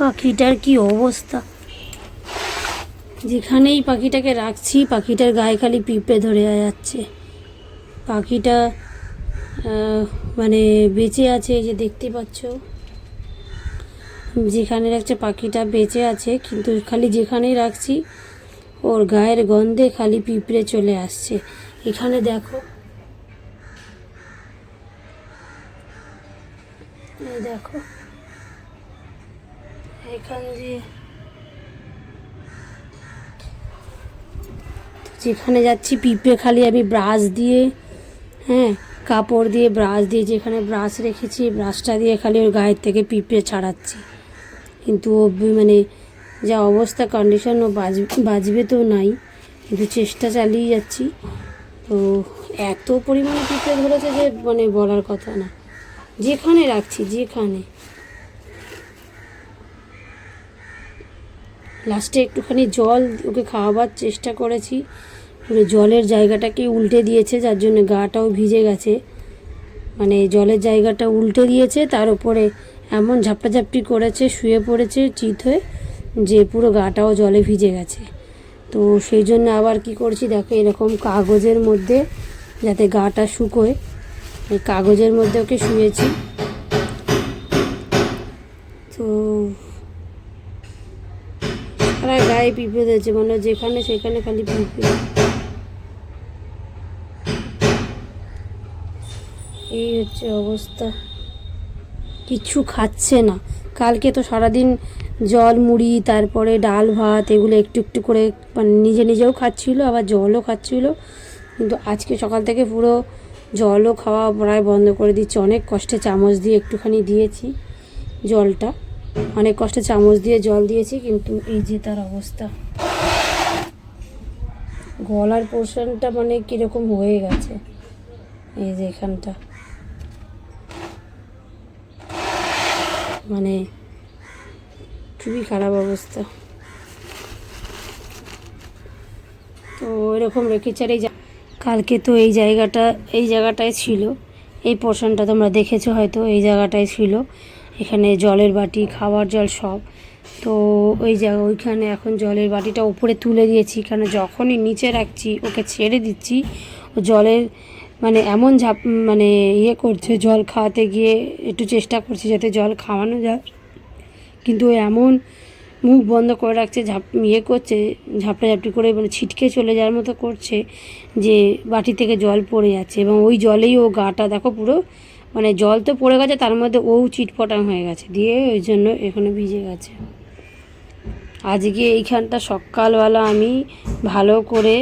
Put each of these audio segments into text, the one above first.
পাখিটার কি অবস্থা? যেখানেই পাখিটাকে রাখছি, পাখিটার গায়ে খালি পিঁপড়ে ধরে যাচ্ছে। পাখিটা মানে বেঁচে আছে, এই যে দেখতে পাচ্ছ। যেখানে রাখছে পাখিটা বেঁচে আছে, কিন্তু খালি যেখানেই রাখছি, ওর গায়ের গন্ধে খালি পিঁপড়ে চলে আসছে। এখানে দেখো। দেখো। এখান দিয়ে যেখানে যাচ্ছি, পিঁপড়ে খালি আমি ব্রাশ দিয়ে হ্যাঁ কাপড় দিয়ে ব্রাশ দিয়ে যেখানে ব্রাশ রেখেছি, ব্রাশটা দিয়ে খালি ওর গায়ের থেকে পিঁপড়ে ছাড়াচ্ছি। কিন্তু ও মানে যা অবস্থা কন্ডিশন ও বাজবে তো নাই, কিন্তু চেষ্টা চালিয়ে যাচ্ছি। তো এত পরিমাণে পিঁপড়ে ধরেছে যে মানে বলার কথা না। যেখানে রাখছি, যেখানে। লাস্টে একটুখানি জল ওকে খাওয়াবার চেষ্টা করেছি। পুরো জলের জায়গাটাকে উল্টে দিয়েছে, যার জন্য গাটাও ভিজে গেছে। মানে জলের জায়গাটা উল্টে দিয়েছে, তার উপরে এমন ঝাপটাঝাপটি করেছে, শুয়ে পড়েছে চিত হয়ে যে পুরো গাটাও জলে ভিজে গেছে। তো সেই জন্য আবার কি করছি, দেখো এরকম কাগজের মধ্যে যাতে গাটা শুকোয়, এই কাগজের মধ্যে ওকে শুয়েছি তো সারা গায়ে পিঁপড়ে ধরেছে মানে যেখানে সেখানে খালি পিঁপড়ে এই হচ্ছে অবস্থা। কিছু খাচ্ছে না। কালকে তো সারাদিন জল, মুড়ি, তারপরে ডাল, ভাত, এগুলো একটু একটু করে মানে নিজে নিজেও খাচ্ছিল, আবার জলও খাচ্ছিল। কিন্তু আজকে সকাল থেকে পুরো জলও খাওয়া প্রায় বন্ধ করে দিচ্ছে। অনেক কষ্টে চামচ দিয়ে একটুখানি দিয়েছি জলটা। অনেক কষ্টে চামচ দিয়ে জল দিয়েছি, কিন্তু এই যে তার অবস্থা। গলার পোর্শনটা মানে কীরকম হয়ে গেছে। এই যে এখানটা। মানে খুবই খারাপ অবস্থা। তো এরকম রেখেছে আর এই কালকে তো এই জায়গাটা এই জায়গাটায় ছিল। এই পোর্শনটা তোমরা দেখেছ হয়তো, এই জায়গাটায় ছিল। এখানে জলের বাটি খাবার জল সব। তো ওই জায়গা ওইখানে এখন জলের বাটিটা উপরে তুলে দিয়েছি কারণ যখনই নিচে রাখছি, ওকে ছেড়ে দিচ্ছি, ও জলের মানে এমন ঝাপ মানে ইয়ে করছে, জল খাওয়াতে গিয়ে একটু চেষ্টা করছি যাতে জল খাওয়ানো যায়। কিন্তু ও এমন মুখ বন্ধ করে রাখছে, ঝাপ ইয়ে করছে ঝাপটাঝাপটি করে মানে ছিটকে চলে যাওয়ার মতো করছে যে বাটি থেকে জল পড়ে যাচ্ছে এবং ওই জলেই ও গাটা দেখো পুরো মানে জল তো পড়ে গেছে, তার মধ্যে ও চিটপটাং হয়ে গেছে। দিয়ে ওই জন্য এখানে ভিজে গেছে। আজকে এইখানটা সকালবেলা আমি ভালো করে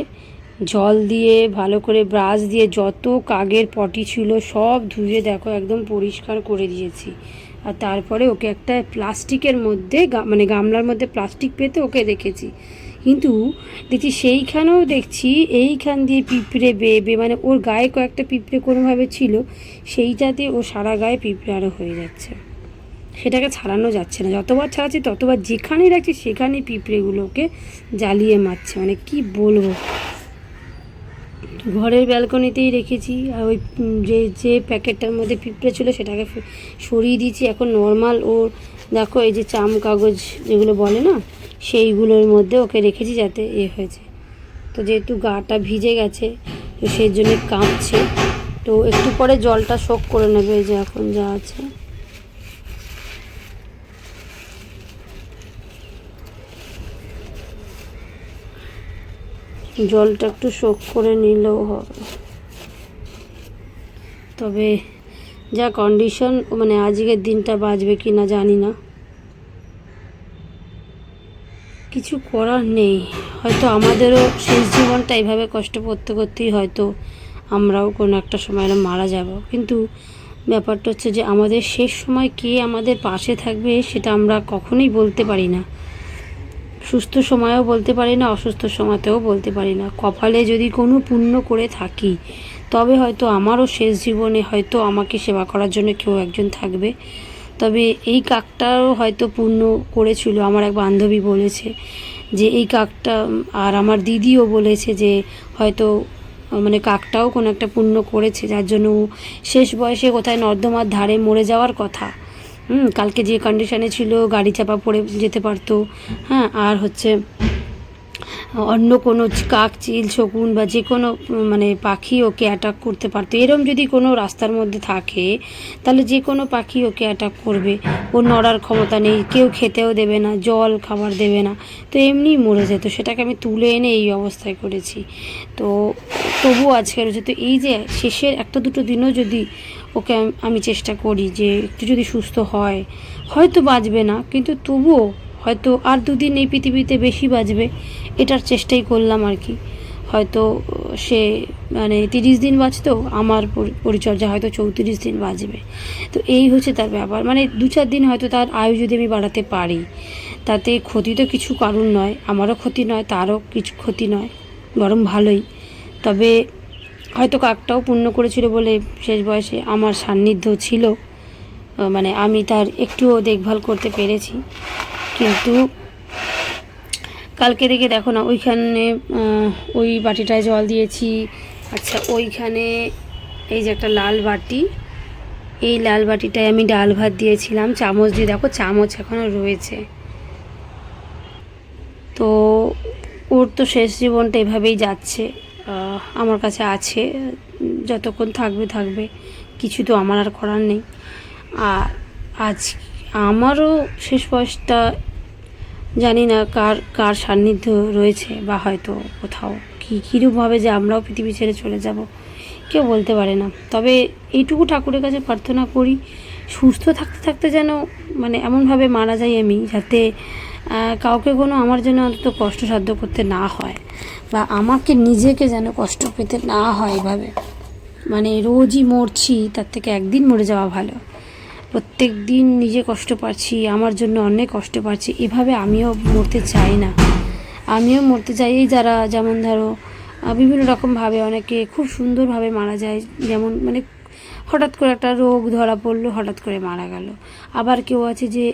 জল দিয়ে, ভালো করে ব্রাশ দিয়ে যত কাগের পটি ছিল সব ধুয়ে দেখো একদম পরিষ্কার করে দিয়েছি। আর তারপরে ওকে একটা প্লাস্টিকের মধ্যে মানে গামলার মধ্যে প্লাস্টিক পেতে ওকে রেখেছি। কিন্তু দেখছি সেইখানেও দেখছি এইখান দিয়ে পিঁপড়ে বেয়ে মানে ওর গায়ে কয়েকটা পিঁপড়ে কোনোভাবে ছিল, সেইটাতে ও সারা গায়ে পিঁপড়ে আরও হয়ে যাচ্ছে। সেটাকে ছাড়ানো যাচ্ছে না। যতবার ছাড়াচ্ছি, ততবার যেখানেই রাখছি, সেখানেই পিঁপড়েগুলোকে জ্বালিয়ে মারছে। মানে কি বলব? ঘরের ব্যালকনিতেই রেখেছি, আর ওই যে যে প্যাকেটটার মধ্যে পিঁপড়ে ছিল, সেটাকে সরিয়ে দিয়েছি। এখন নর্মাল ও দেখো এই যে চাম কাগজ যেগুলো বলে না সেইগুলোর মধ্যে ওকে রেখেছি যাতে এ হয়েছে। তো যেহেতু গাটা ভিজে গেছে, তো সেই জন্য কাঁপছে। তো একটু পরে জলটা শোক করে নেবে যে এখন যা আছে। জলটা একটু শোক করে নিলেও হবে। তবে যা কন্ডিশন মানে আজকের দিনটা বাঁচবে কি না জানি না। কিছু করার নেই। হয়তো আমাদেরও শেষ জীবনটা এইভাবে কষ্ট করতে করতেই হয়তো আমরাও কোনো একটা সময় মারা যাব। কিন্তু ব্যাপারটা হচ্ছে যে আমাদের শেষ সময় কে আমাদের পাশে থাকবে সেটা আমরা কখনোই বলতে পারি না। সুস্থ সময়েও বলতে পারি না, অসুস্থ সময়তেও বলতে পারি না। কপালে যদি কোনো পুণ্য করে থাকি, তবে হয়তো আমারও শেষ জীবনে হয়তো আমাকে সেবা করার জন্য কেউ একজন থাকবে। তবে এই কাকটাও হয়তো পূর্ণ করেছিল। আমার এক বান্ধবী বলেছে যে, এই কাকটা, আর আমার দিদিও বলেছে যে, হয়তো মানে কাকটাও কোনো একটা পুণ্য করেছে, যার জন্য শেষ বয়সে কোথায় নর্দমার ধারে মরে যাওয়ার কথা। হুম, কালকে যে কন্ডিশনে ছিল, গাড়ি চাপা পড়ে যেতে পারতো। হ্যাঁ আর হচ্ছে অন্য কোনো কাক, চিল, শকুন বা যে কোনো মানে পাখি ওকে অ্যাটাক করতে পারতো। এরম যদি কোনো রাস্তার মধ্যে থাকে, তাহলে যে কোনো পাখি ওকে অ্যাটাক করবে। ও নড়ার ক্ষমতা নেই, কেউ খেতেও দেবে না, জল, খাবার দেবে না। তো এমনিই মরে যেত। সেটাকে আমি তুলে এনে এই অবস্থায় করেছি। তো তবুও আজকে রয়েছে। তো এই যে শেষের একটা দুটো দিনও যদি ওকে আমি চেষ্টা করি যে একটু যদি সুস্থ হয়, হয়তো বাঁচবে না, কিন্তু তবুও হয়তো আর দুদিন এই পৃথিবীতে বেশি বাঁচবে এটার চেষ্টাই করলাম আর কি। হয়তো সে মানে তিরিশ দিন বাঁচতো, আমার পরিচর্যা হয়তো চৌত্রিশ দিন বাঁচবে তো এই হচ্ছে তার ব্যাপার। মানে দু চার দিন হয়তো তার আয়ু যদি আমি বাড়াতে পারি, তাতে ক্ষতি তো কিছু কারণ নয়, আমারও ক্ষতি নয়, তারও কিছু ক্ষতি নয় গরম ভালোই। তবে হয়তো কাকটাও পূর্ণ করেছিল বলে শেষ বয়সে আমার সান্নিধ্য ছিল। মানে আমি তার একটুও দেখভাল করতে পেরেছি। কিন্তু কালকে থেকে দেখো না, ওইখানে ওই বাটিটায় জল দিয়েছি। আচ্ছা ওইখানে এই যে একটা লাল বাটি, এই লাল বাটিটায় আমি ডাল ভাত দিয়েছিলাম, চামচ দিয়ে। দেখো, চামচ এখনও রয়েছে। তো ওর তো শেষ জীবনটা এভাবেই যাচ্ছে আমার কাছে আছে। যতক্ষণ থাকবে থাকবে। কিছু তো আমার আর করার নেই। আর আজ আমারও শেষ বয়সটা জানি না কার কার সান্নিধ্য রয়েছে বা হয়তো কোথাও। কী কীরূপভাবে যে আমরাও পৃথিবী ছেড়ে চলে যাব, কেউ বলতে পারে না। তবে এইটুকু ঠাকুরের কাছে প্রার্থনা করি, সুস্থ থাকতে থাকতে যেন মানে এমনভাবে মারা যাই আমি, যাতে কাউকে কোনো আমার জন্য অন্তত কষ্ট সাধ্য করতে না হয়, বা আমাকে নিজেকে যেন কষ্ট পেতে না হয় এভাবে। মানে রোজই মরছি, তার থেকে একদিন মরে যাওয়া ভালো। প্রত্যেক দিন নিজে কষ্ট পাচ্ছি আমার জন্য অনেক কষ্ট পাচ্ছি এভাবে আমিও মরতে চাই না। আমিও মরতে চাই যারা যেমন ধরো বিভিন্ন রকমভাবে অনেকে খুব সুন্দরভাবে মারা যায় যেমন মানে হঠাৎ করে একটা রোগ ধরা পড়ল হঠাৎ করে মারা গেল। আবার কেউ আছে যে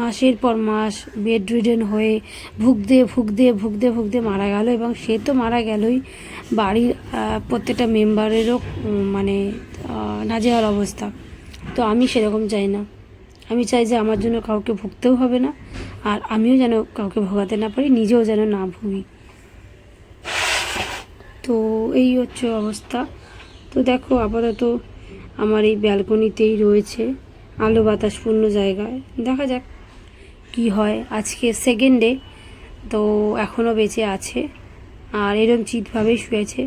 মাসের পর মাস বেড রিডেন হয়ে ভুগতে ভুগতে ভুগতে ভুগতে মারা গেল এবং সে তো মারা গেলই বাড়ির প্রত্যেকটা মেম্বারেরও মানে আহ, নাজেহাল অবস্থা। তো আমি সেরকম চাই না। আমি চাই যে আমার জন্য কাউকে ভুগতেও হবে না, আর আমিও যেন কাউকে ভোগাতে না পারি, নিজেও যেন না ভুগি। তো এই হচ্ছে অবস্থা। তো দেখো, আপাতত আমার এই ব্যালকনিতেই রয়েছে আলো বাতাসপূর্ণ জায়গায়। দেখা যাক কি হয়। আজকে সেকেন্ড তো এখনও বেঁচে আছে, আর এরম চিতভাবেই শুয়েছে।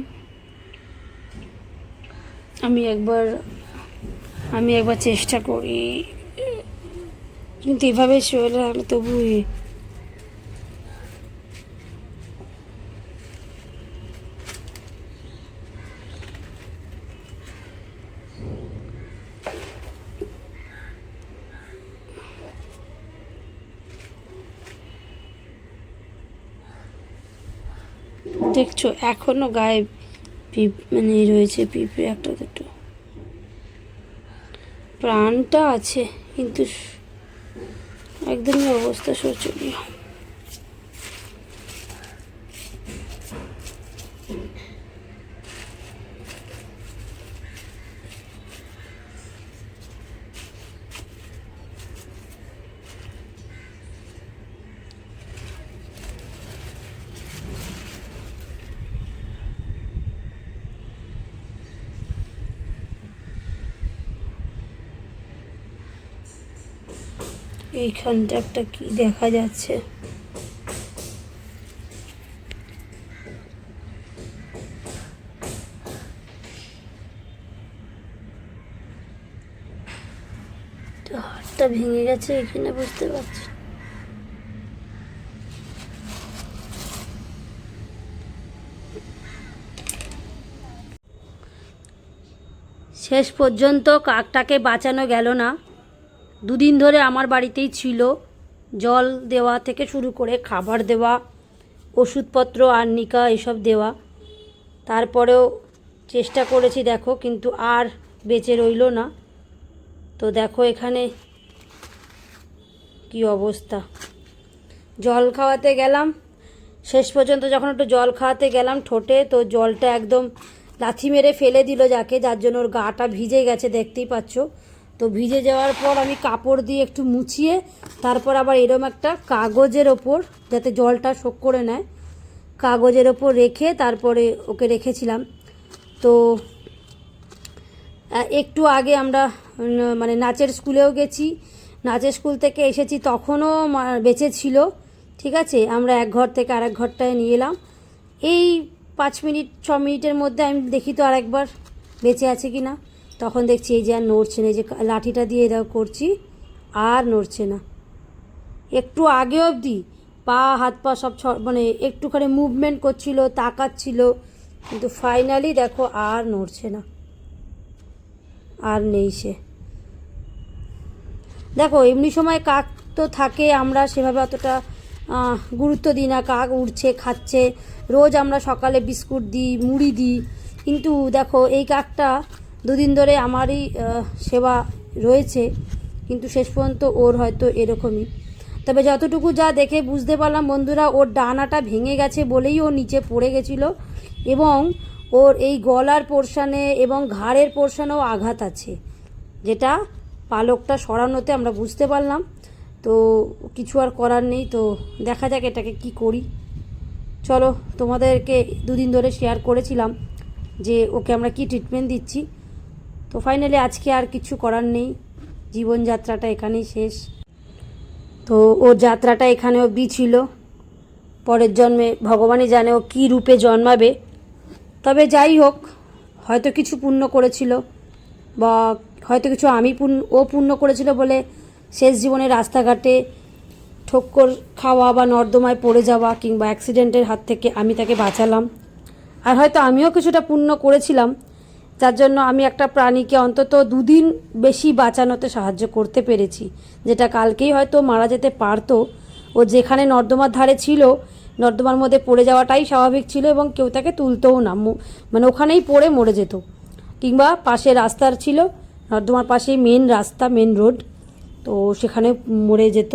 আমি একবার আমি একবার চেষ্টা করি। কিন্তু এভাবে শুয়ে আমি তবু দেখছ, এখনও গায়ে মানে রয়েছে পিঁপড়ে একটা দুটো। প্রাণটা আছে কিন্তু একদমই অবস্থা শোচনীয়। এইখানটা একটা কি দেখা যাচ্ছে? তো হাড়টা ভেঙে গেছে এখানে, বুঝতে পারছি শেষ পর্যন্ত কাকটাকে বাঁচানো গেল না। দুদিন ধরে আমার বাড়িতেই ছিল। জল দেওয়া থেকে শুরু করে খাবার দেওয়া, ওষুধপত্র, আর্নিকা এসব দেওয়া। তারপরেও চেষ্টা করেছি দেখো, কিন্তু আর বেঁচে রইল না। তো দেখো এখানে কি অবস্থা। জল খাওয়াতে গেলাম। শেষ পর্যন্ত যখন একটু জল খাওয়াতে গেলাম ঠোঁটে, তো জলটা একদম লাথি মেরে ফেলে দিল যাকে, যার জন্য ওর গাটা ভিজে গেছে, দেখতেই পাচ্ছ। তো ভিজে যাওয়ার পর আমি কাপড় দিয়ে একটু মুছিয়ে তারপর আবার এরম একটা কাগজের ওপর যাতে জলটা শোক করে নেয়, কাগজের ওপর রেখে তারপরে ওকে রেখেছিলাম। তো একটু আগে আমরা মানে নাচের স্কুলেও গেছি। নাচের স্কুল থেকে এসেছি তখনও বেঁচে ছিল, ঠিক আছে? আমরা এক ঘর থেকে আরেক ঘরটায় নিয়ে এলাম। এই পাঁচ মিনিট, ছ মিনিটের মধ্যে আমি দেখি তো আরেকবার বেঁচে আছে কি না তখন দেখছি এই যে আর নড়ছে না, এই যে লাঠিটা দিয়ে দাও করছি, আর নড়ছে না। একটু আগে অবধি পা, হাত পা সব ছ- মানে একটুখানি মুভমেন্ট করছিল, তাকাচ্ছিল, কিন্তু ফাইনালি দেখো আর নড়ছে না। আর নেই সে। দেখো, এমনি সময় কাক তো থাকে, আমরা সেভাবে অতটা গুরুত্ব দিই না, কাক উড়ছে, খাচ্ছে। রোজ আমরা সকালে বিস্কুট দিই, মুড়ি দিই, কিন্তু দেখো এই কাকটা দুদিন ধরে আমারই সেবা রয়েছে, কিন্তু শেষ পর্যন্ত ওর হয়তো এরকমই। তবে যতটুকু যা দেখে বুঝতে পারলাম, বন্ধুরা, ওর ডানাটা ভেঙে গেছে বলেই ও নিচে পড়ে গেছিল এবং ওর এই গলার পোর্শানে এবং ঘাড়ের পোর্শানেও আঘাত আছে, যেটা পালকটা সরানোতে আমরা বুঝতে পারলাম। তো কিছু আর করার নেই, তো দেখা যাক এটাকে কি করি। চলো, তোমাদেরকে দুদিন ধরে শেয়ার করেছিলাম যে ওকে আমরা কি ট্রিটমেন্ট দিচ্ছি। তো ফাইনালি আজকে আর কিছু করার নেই। জীবনযাত্রাটা এখানেই শেষ। তো ওর যাত্রাটা এখানে অবধি ছিল। পরের জন্মে ভগবানই জানে ও কী রূপে জন্মাবে। তবে যাই হোক, হয়তো কিছু পুণ্য করেছিল বা হয়তো কিছু আমি পুণ্য ও পুণ্য করেছিল বলে শেষ জীবনে রাস্তাঘাটে ঠক্কর খাওয়া বা নর্দমায় পড়ে যাওয়া কিংবা অ্যাক্সিডেন্টের হাত থেকে আমি তাকে বাঁচালাম। আর হয়তো আমিও কিছুটা পুণ্য করেছিলাম যার জন্য আমি একটা প্রাণীকে অন্তত দুদিন বেশি বাঁচানোতে সাহায্য করতে পেরেছি। যেটা কালকেই হয়তো মারা যেতে পারতো। ও যেখানে নর্দমার ধারে ছিল, নর্দমার মধ্যে পড়ে যাওয়াটাই স্বাভাবিক ছিল এবং কেউ তাকে তুলতেও না। মানে ওখানেই পড়ে মরে যেত। কিংবা পাশে রাস্তার ছিল, নর্দমার পাশেই মেন রাস্তা মেন রোড তো সেখানে মরে যেত,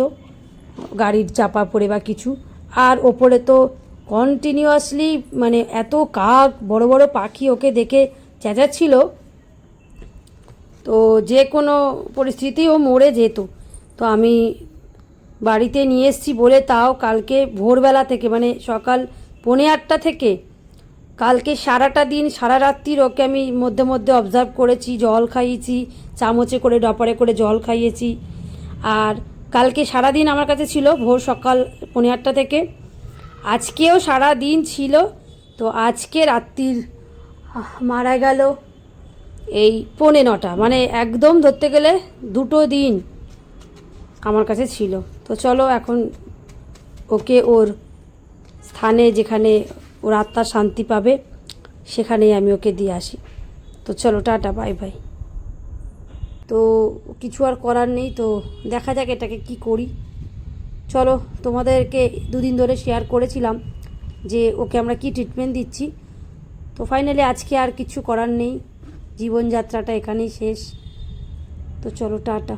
গাড়ির চাপা পড়ে বা কিছু। আর ওপরে তো কন্টিনিউয়াসলি মানে এত কাক, বড় বড় পাখি ওকে দেখে চেঁচাচ্ছিল তো যে কোনো পরিস্থিতি ও মরে যেত। তো আমি বাড়িতে নিয়ে এসেছি বলে তাও কালকে ভোরবেলা থেকে মানে সকাল পৌনে আটটা থেকে। কালকে সারাটা দিন, সারা রাত্রির ওকে আমি মধ্যে মধ্যে অবজার্ভ করেছি, জল খাইয়েছি, চামচে করে, ডপারে করে জল খাইয়েছি। আর কালকে সারা দিন আমার কাছে ছিল ভোর সকাল পৌনে আটটা থেকে। আজকেও সারা দিন ছিল। তো আজকে রাত্রির মারা গেল এই পৌনে নটা। মানে একদম ধরতে গেলে দুটো দিন আমার কাছে ছিল। তো চলো এখন ওকে ওর স্থানে যেখানে ওর আত্মা শান্তি পাবে, সেখানেই আমি ওকে দিয়ে আসি। তো চলো, টাটা বাই বাই তো কিছু আর করার নেই, তো দেখা যাক এটাকে কি করি। চলো, তোমাদেরকে দুদিন ধরে শেয়ার করেছিলাম যে ওকে আমরা কি ট্রিটমেন্ট দিচ্ছি। তো ফাইনালি আজকে আর কিছু করার নেই। জীবনযাত্রাটা এখানেই শেষ। তো চলো টাটা।